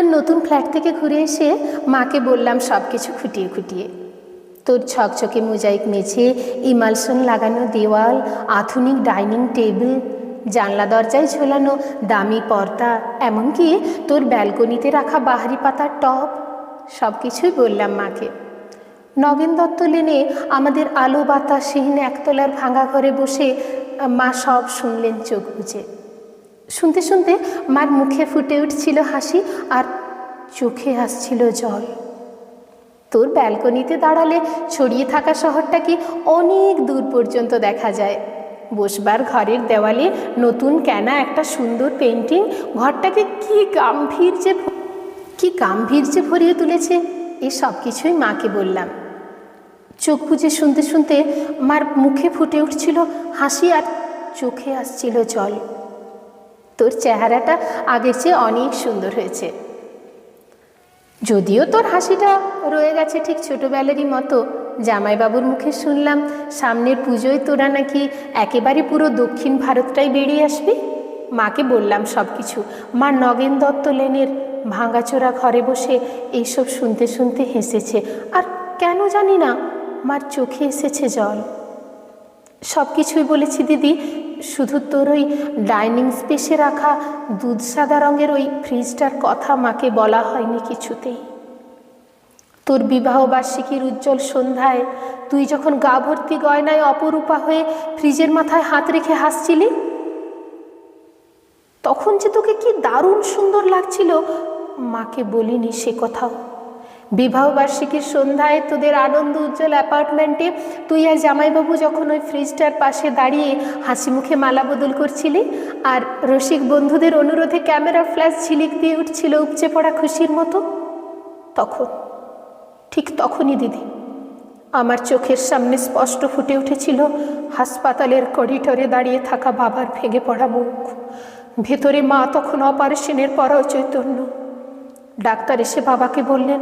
তোর নতুন ফ্ল্যাট থেকে ঘুরে এসে মাকে বললাম সব কিছু খুঁটিয়ে খুঁটিয়ে। তোর ছকছকে মোজাইক মেঝে, ইমালসন লাগানো দেওয়াল, আধুনিক ডাইনিং টেবিল, জানলা দরজায় ঝোলানো দামি পর্দা, এমনকি তোর ব্যালকনিতে রাখা বাহারি পাতার টব সব কিছুই বললাম মাকে। নগেন দত্ত লেনে আমাদের আলো বাতাসহীন একতলার ভাঙা ঘরে বসে মা সব শুনলেন চোখ বুঝে শুনতে শুনতে মার মুখে ফুটে উঠছিল হাসি আর চোখে আসছিল জল। তোর ব্যালকনিতে দাঁড়ালে ছড়িয়ে থাকা শহরটা কি অনেক দূর পর্যন্ত দেখা যায়? বসবার ঘরের দেওয়ালে নতুন কেনা একটা সুন্দর পেন্টিং ঘরটাকে কি গাম্ভীর্যে কি গাম্ভীর্যে ভরিয়ে তুলেছে? এই সব কিছুই মাকে বললাম। চোখ বুজে শুনতে শুনতে মার মুখে ফুটে উঠছিল হাসি আর চোখে আসছিল জল। তোর চেহারাটা আগের চেয়ে অনেক সুন্দর হয়েছে। যদিও তোর হাসিটা রয়ে গেছে ঠিক ছোটোবেলারই মতো, জামাইবাবুর মুখে শুনলাম সামনের পুজোয় তোরা নাকি একেবারে পুরো দক্ষিণ ভারতটাই বেরিয়ে আসবি? মাকে বললাম সব কিছু মা নগেন দত্ত লেনের ভাঙাচোরা ঘরে বসে এইসব শুনতে শুনতে হেসেছে। আর কেন জানি না, মার চোখে এসেছে জল। সব কিছুই বলেছি দিদি শুধু তোর ওই ডাইনিং স্পেসে রাখা দুধ সাদা রঙের ওই ফ্রিজটার কথা মাকে বলা হয়নি কিছুতেই। তোর বিবাহ বার্ষিকীর উজ্জ্বল সন্ধ্যায় তুই যখন গা ভর্তি গয়নায় অপরূপা হয়ে ফ্রিজের মাথায় হাত রেখে হাসছিলি? তখন যে তোকে কি দারুণ সুন্দর লাগছিল, মাকে বলিনি সে কথাও। বিবাহ বার্ষিকীর সন্ধ্যায় তোদের আনন্দ উজ্জ্বল অ্যাপার্টমেন্টে তুই আর জামাইবাবু যখন ওই ফ্রিজটার পাশে দাঁড়িয়ে হাসি মুখে মালা বদল করছিলি, আর রসিক বন্ধুদের অনুরোধে ক্যামেরা ফ্ল্যাশ ঝিলিক দিয়ে উঠছিল উপচে পড়া খুশির মতো, তখন, ঠিক তখনই দিদি, আমার চোখের সামনে স্পষ্ট ফুটে উঠেছিল হাসপাতালের করিডোরে দাঁড়িয়ে থাকা বাবার ভেঙে পড়া মুখ। ভেতরে মা তখন অপারেশনের পর চৈতন্য। ডাক্তার এসে বাবাকে বললেন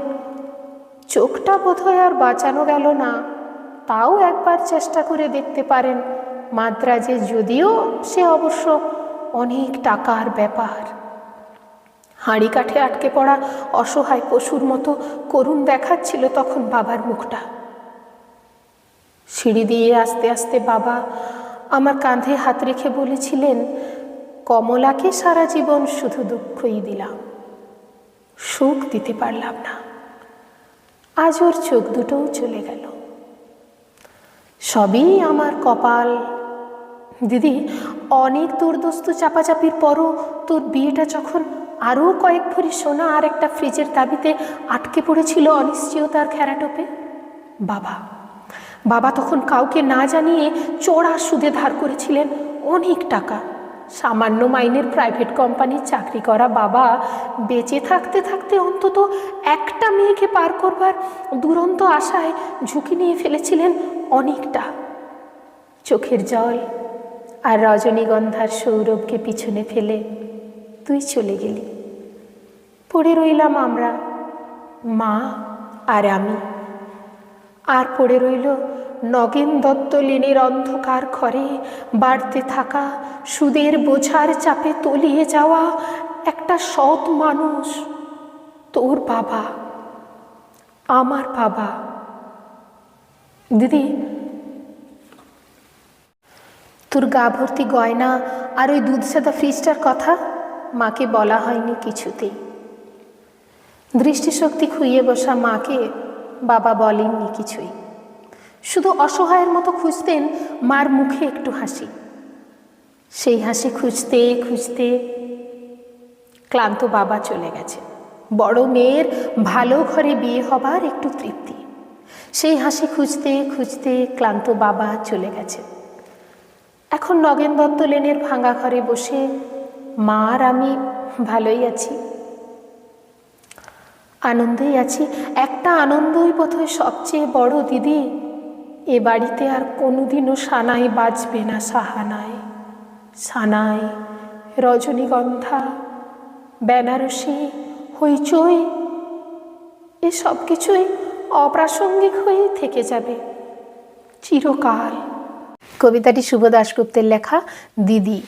চোখটা বোধহয় আর বাঁচানো গেল না। তাও একবার চেষ্টা করে দেখতে পারেন, মাদ্রাজে যদিও সে অবশ্য অনেক টাকার ব্যাপার। হাঁড়ি কাঠে আটকে পড়া অসহায় পশুর মতো করুণ দেখাচ্ছিল তখন বাবার মুখটা। সিঁড়ি দিয়ে আস্তে আস্তে বাবা আমার কাঁধে হাত রেখে বলেছিলেন, কমলাকে সারা জীবন শুধু দুঃখই দিলাম। সুখ দিতে পারলাম না। আজ ওর চোখ দুটোও চলে গেল। সবই আমার কপাল। দিদি, অনেক তোর দুর্দস্ত চাপাচাপির পরও তোর বিয়েটা যখন আরও কয়েক ভরি সোনা আর একটা ফ্রিজের দাবিতে আটকে পড়েছিল অনিশ্চয়তার খেরাটোপে? বাবা বাবা তখন কাউকে না জানিয়ে চড়া সুদে ধার করেছিলেন অনেক টাকা। সামান্য মাইনের প্রাইভেট কোম্পানির চাকরি করা বাবা বেঁচে থাকতে থাকতে অন্তত একটা মেয়েকে পার করবার দুরন্ত আশায় ঝুঁকি নিয়ে ফেলেছিলেন অনেকটা। চোখের জল আর রজনীগন্ধার সৌরভকে পিছনে ফেলে তুই চলে গেলি। পড়ে রইলাম আমরা, মা আর আমি। আর পড়ে রইল নগেন দত্ত লেনের অন্ধকার ঘরে। বাড়তে থাকা সুদের বোঝার চাপে তলিয়ে যাওয়া একটা সৎ মানুষ। তোর বাবা, আমার বাবা। দিদি, তোর গা ভর্তি গয়না আর ওই দুধ সাদা ফ্রিজটার কথা মাকে বলা হয়নি কিছুতেই। দৃষ্টিশক্তি খুইয়ে বসা মাকে বাবা বলেননি কিছুই। শুধু অসহায়ের মতো খুঁজতেন মার মুখে একটু হাসি। সেই হাসি খুঁজতে খুঁজতে ক্লান্ত বাবা চলে গেছে। বড় মেয়ের ভালো ঘরে বিয়ে হবার একটু তৃপ্তি। সেই হাসি খুঁজতে খুঁজতে ক্লান্ত বাবা চলে গেছে। এখন নগেন দত্ত লেনের ভাঙা ঘরে বসে মা আর আমি ভালোই আছি। আনন্দেই আছি। একটা আনন্দই বোধহয় সবচেয়ে বড় দিদি। এ বাড়িতে আর কোনোদিনও সানাই বাজবে না সাহানায়। সানাই, রজনীগন্ধা, বেনারসি, হইচই এসব কিছুই অপ্রাসঙ্গিক হয়েই থেকে যাবে। চিরকাল। কবিতাটি শুভ দাশগুপ্তের লেখা, দিদি।